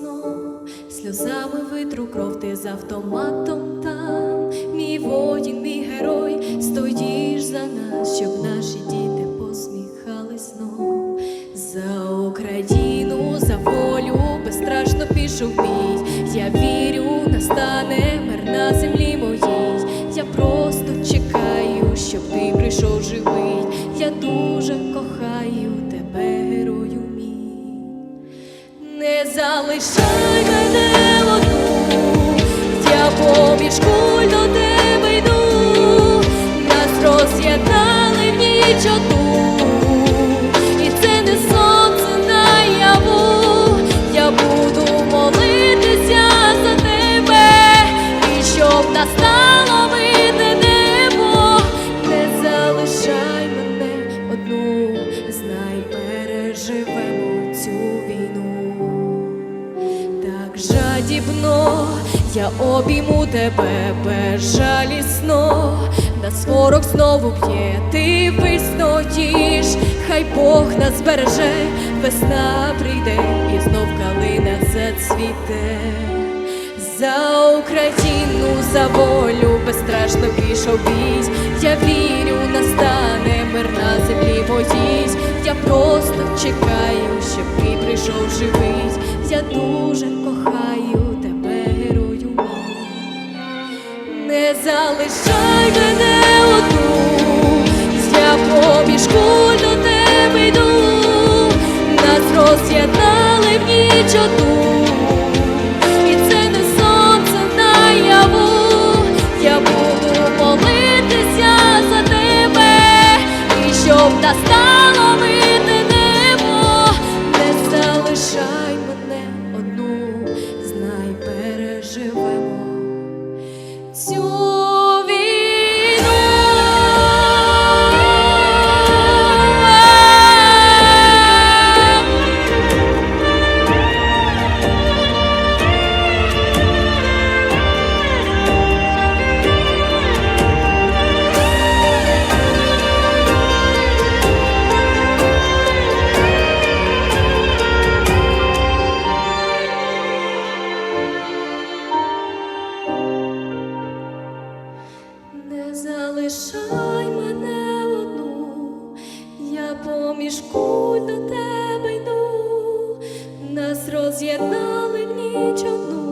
болісно, сльозами витру кров ти з автоматом там, мій воїн, мій герой, стоїш за нас, щоб наші діти посміхались знов. За Україну, за волю безстрашно пішов бій. Я вірю, настане мир на залишай мене одну, я поміж куль до тебе йду, нас роз'єднали в і це не сонце наяву, я буду молитися за тебе, і щоб настало мирне небо, не залишай жадібно, я обійму тебе безжалісно, нас ворог знову б'є, ти висноїш, хай Бог нас збереже, весна прийде і знов калина зацвіте. За Україну, за волю безстрашно пішов бій. Я вірю, настане мир на землі моїй. Я просто чекаю, щоб ти прийшов живий. Я дуже кохаю тебе, герою. Не залишай мене одну, я поміж куль до тебе йду, нас роз'єднали в ніч одну, і залишай мене поміж до тебе йду, нас роз'єднали в ніч одну,